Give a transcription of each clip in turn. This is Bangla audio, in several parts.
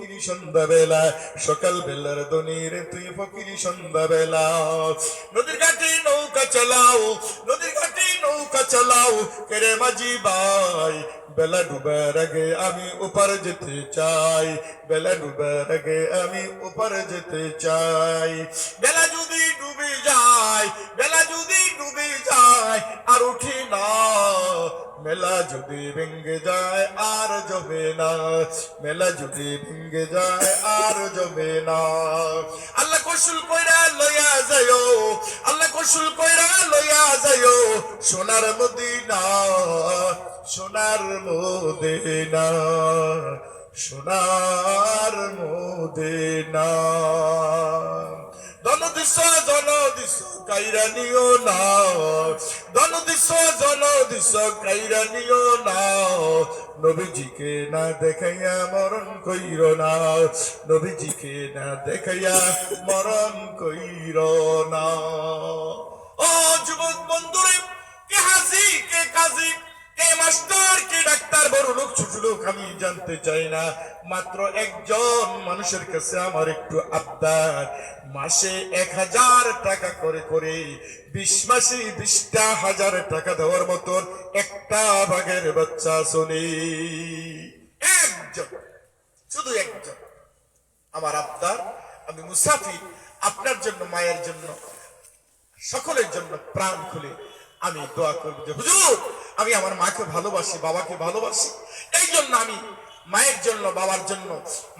ফকিরি সন্ধ্যাবেলা, সকাল বেলার দনিরে তুই ফকিরি সন্ধ্যাবেলা। নদীর ঘাটে নৌকা চালাও, নদীর ঘাটে নৌকা চালাও, কেরে মাঝি ভাই, বেলা ডুবার আগে আমি ওপার যেতে চাই, বেলা ডুবার আগে আমি ওপার যেতে চাই। বেলা যদি ডুবে যায়, বেলা যদি ডুবে যায় আর উঠি না। মেলা যদি ভেঙ্গে যায় আর জবে না। মেলা যদি ভেঙ্গে যায় আর জবে না। আল্লাহ কৌশল কইরা লইয়া যায়ও আল্লাহ কৌশল কইরা লইয়া যায়ও সোনার মদিনা সোনার মদিনা সোনার মদিনা। দন দিস জন দিস কাইরা নিও না। দন দিস জন দিস কাইরা নিও না। নবীজিকে না দেখাইয়া মরণ কইর না। নবীজিকে না দেখাইয়া মরণ কইর না। ও যুবক বন্ধুরে, কে হাসি, কে কাজী একটু ভাগের বাচ্চা শুনি। একজন, শুধু একজন। আমার আমি আপনার জন্য, মায়ের জন্য, সকলের জন্য প্রাণ খুলে আমি দোয়া করব যে, হুজুর, আমি আমার মাকে ভালোবাসি, বাবাকে ভালোবাসি। এই জন্য আমি মায়ের জন্য, বাবার জন্য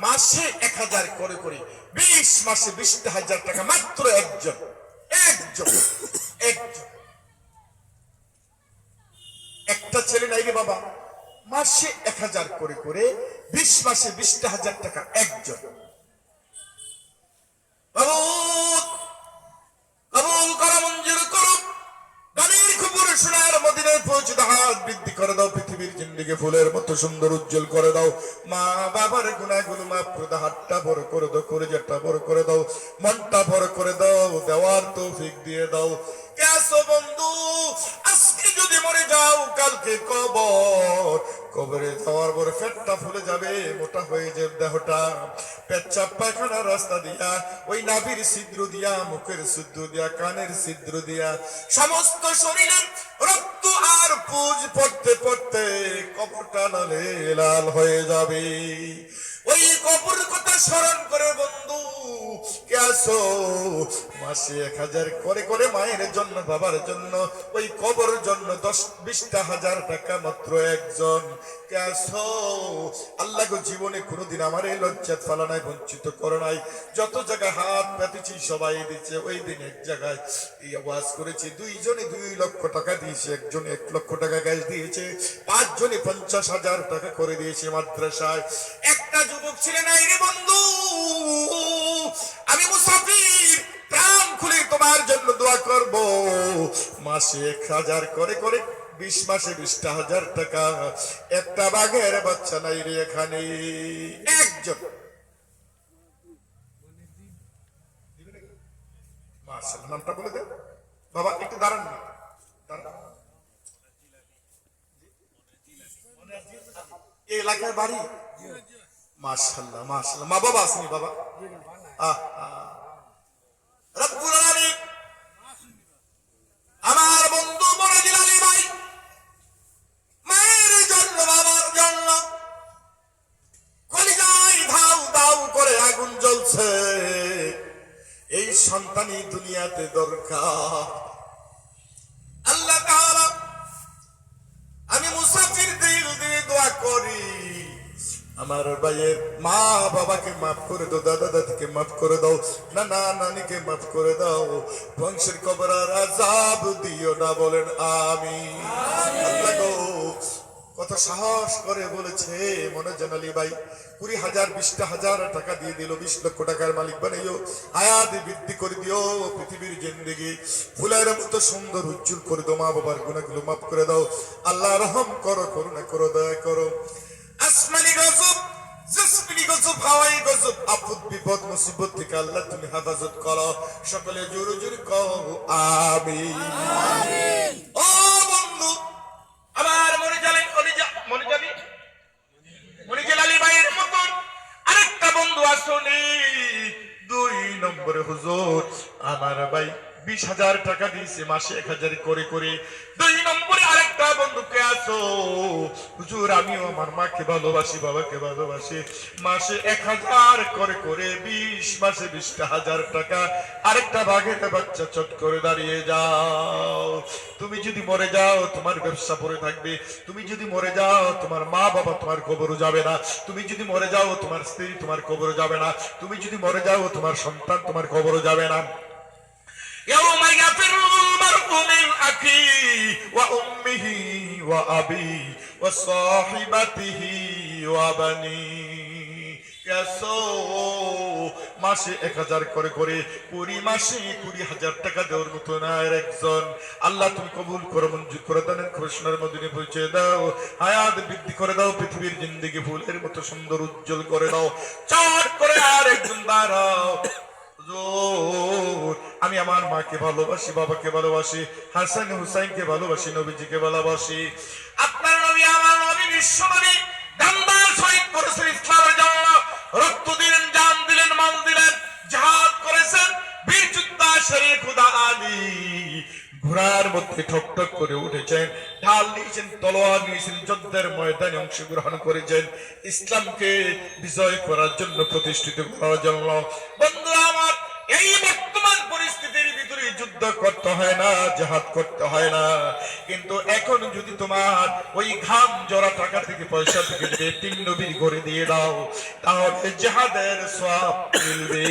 মাসে এক হাজার করে করে। বিশ মাসে বিশটা হাজার টাকা মাত্র একজন একজন একজন। একটা ছেলে নাই রে বাবা, মাসে এক হাজার করে করে বিশ মাসে বিশটা হাজার টাকা একজন বাবু কবুল করা মঞ্জুর করো গানের খবর শোনার মদিনায় পৌঁছে দাও হাত বৃদ্ধি করে দাও জিন্দিকে ফুলের মতো সুন্দর উজ্জ্বল করে দাও। মা বাবার গুণাগুলো মাফ করে হাতটা বড় করে দাও করে যেটা বড় করে দাও, মনটা বড় করে দাও, দেওয়ার তৌফিক দিয়ে দাও। বন্ধু? আজকে যদি মরে যাও, কালকে কবর। কবরে যাওয়ার পরে ফুলে যাবে, মোটা হয়ে যাবে দেহটা। রাস্তা দিয়া, ওই নাভির ছিদ্র দিয়া, মুখের ছিদ্র দিয়া, কানের ছিদ্র দিয়া। সমস্ত শরীরের পুজ পড়তে পড়তে কবরটা নালে লাল হয়ে যাবে। ওই কবর কথা স্মরণ করে বন্ধু আসো। মাসে এক হাজার করে করে মায়ের জন্য, বাবার জন্য, ওই কবর জন্য দশ, বিশটা হাজার টাকা মাত্র একজন। আল্লাহ জীবনে কোনোদিন আমার এই লজ্জাত ফালানায় বঞ্চিত করো নাই। যত জায়গায় হাত পেতেছি, সবাই দিচ্ছে ওই দিন এক জায়গায়। এই আওয়াজ করেছি, দুইজনে দুই লক্ষ টাকা দিয়েছে, একজন এক লক্ষ টাকা গ্যাস দিয়েছে, পাঁচজনে পঞ্চাশ হাজার টাকা করে দিয়েছে মাদ্রাসায়। একটা যুবক ছিলেন এই রে বন্ধু। তোমার জন্য দোয়া করব। মাসে এক হাজার করে করে বিশ মাসে বিশটা হাজার টাকা। একটা বাঘের বাচ্চা নাই রে এখানে। একজন। নামটা বলে দেন বাবা একটু দাঁড়ান। এলাকায় বাড়ি? মাশাল্লাহ মাশাল্লাহ মা বাবা আসেনি বাবা? আহ, এই সন্তানই দুনিয়াতে দরকার। আল্লাহ আমি মুসাফির দিল দিয়ে দোয়া করি। আমার ভাইয়ের মা বাবাকে মাফ করে দাও, দাদা দাদিকে মাফ করে দাও, নানা নানিকে মাফ করে দাও, বংশের কবর আর আজাব দিও না বলেন আমি আল্লাহ কত সাহস করে বলেছে, মনে জানালি ভাই। কুড়ি হাজার, বিশটা হাজার টাকা দিয়ে দিল, বিশ লক্ষ টাকার মালিক বানাইও আয়াত বৃদ্ধি করে দিও, পৃথিবীর জিন্দগি। ফুলের মতো সুন্দর, উজ্জ্বল করে দাও মা বাবার গুণাগুলো মাফ করে দাও। আল্লাহ রহম করো, করুণা করো, দয়া করো। আসমানি গজব হাওয়াই আপদ বিপদ, মুসিবত থেকে তুমি হেফাজত করো। সকলে জোরে জোরে কও, আমিন। ও বন্ধু আমার মনে জানেন মনে জানি মনে জানি ভাইয়ের মতন আরেকটা আসনি দুই নম্বরে আমার ভাই বিশ হাজার টাকা দিয়েছে মাসে এক হাজার করে করে। দুই নম্বরে আরেকটা বন্ধুকে আসো হুজুর আমিও আমার মাকে ভালোবাসি বাবাকে ভালোবাসি মাসে এক হাজার করে করে বিশ মাসে বিশটা হাজার টাকা আরেকটা বাঘের বাচ্চা চট করে দাঁড়িয়ে যাও তুমি যদি মরে যাও তোমার ব্যবসা পড়ে থাকবে তুমি যদি মরে যাও তোমার মা বাবা তোমার কবরও যাবে না তুমি যদি মরে যাও তোমার স্ত্রী তোমার কবরও যাবে না তুমি যদি মরে যাও তোমার সন্তান তোমার কবরও যাবে না يوم يفر المرء من أخيه وأمه وأبيه وصاحبته وبنيه কেসো মাসে এক হাজার করে করে কুড়ি মাসে কুড়ি হাজার টাকা দেওয়ার মতো না আর একজন আল্লাহ তুমি কবুল করো মঞ্জুর করে দানের কৃষ্ণের মদিনে পৌঁছে দাও হায়াত বৃদ্ধি করে দাও পৃথিবীর জিন্দিগি ফুলের মতো সুন্দর উজ্জ্বল করে দাও চট করে আর একজন দাঁড়াও হুজুর, আমি আমার মাকে ভালোবাসি, বাবাকে ভালোবাসি, হাসান হুসাইনকে ভালোবাসি, নবীজিকে ভালোবাসি। আপনার নবী, আমার নবী, বিশ্ব নবী দান্দার শহীদ করেছেন ইসলামের জন্য। রক্ত দিলেন, জান দিলেন, মাল দিলেন জাহাজ করেছেন। বীর যোদ্ধা শেরে খুদা আলী। ঘোড়ার মধ্যে ঠক ঠক করে উঠেছেন, ঢাল নিয়েছেন তলোয়ার নিয়েছেন যুদ্ধের ময়দানে অংশগ্রহণ করেছেন। ইসলামকে বিজয় করার জন্য প্রতিষ্ঠিত করার জন্য। বন্ধুরা, আমার এই যুদ্ধ করতে হয় না, জাহাদ করতে হয় না। কিন্তু এখন যদি তোমার ওই ঘাম জরা টাকা থেকে, পয়সা থেকে যদি তিন নবীর করে দিয়ে দাও, তাহলে জাহাদের সব মিলবে।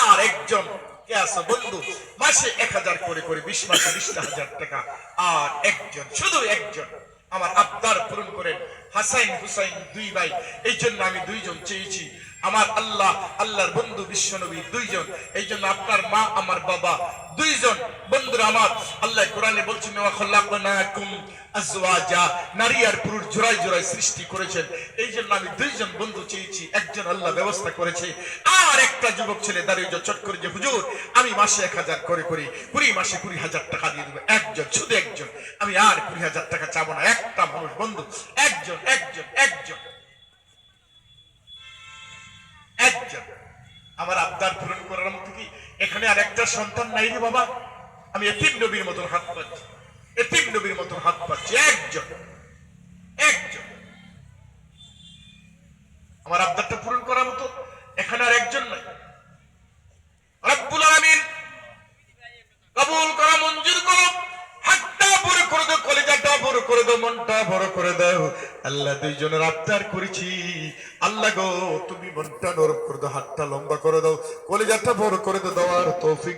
আর একজন কে আছে বন্ধু? মাসে এক হাজার করে করে বিশ মাসে বিশটা হাজার টাকা। আর একজন, শুধু একজন। আমার আবদার পূরণ করেন হাসাইন হুসাইন দুই ভাই। এই জন্য আমি দুইজন চেয়েছি। আমার আল্লাহ, আল্লাহর বন্ধু বিশ্বনবী দুইজন। এই জন্য আপনার মা, আমার বাবা দুইজন। বন্ধুরা আমার, আল্লাহ কোরআনে বলছেন একটা যুবক ছেলে দাঁড়িয়ে চট করে যে আমি মাসে এক হাজার করে করি, কুড়ি মাসে কুড়ি হাজার টাকা দিয়ে দেবো। একজন, শুধু একজন। আমি আর কুড়ি হাজার টাকা চাবো না, একটা মানুষ বন্ধু। একজন একজন একজন। একজন। আমার আবদার পূরণ করার মতো কি? এখানে আর একটা সন্তান নাই রে বাবা। আমি এতিম নবীর মতন হাত পাচ্ছি। এতিম নবীর মতন হাত পাচ্ছি। একজন। একজন। আমার আবদারটা পূরণ করার মতো এখানে আর একজন নাই। রব্বুল আলামিন কবুল করো, মঞ্জুর করো। হাতটা বড় করে দাও, কলেজাটা বড় করে দাও, মনটা বড় করে দাও। আল্লাহ দুইজনের আবদার করেছি। আল্লাহ গো, তুমি মনটা নরম করে দাও, হাতটা লম্বা করে দাও, কলেজাটা বড় করে দাও আর তৌফিক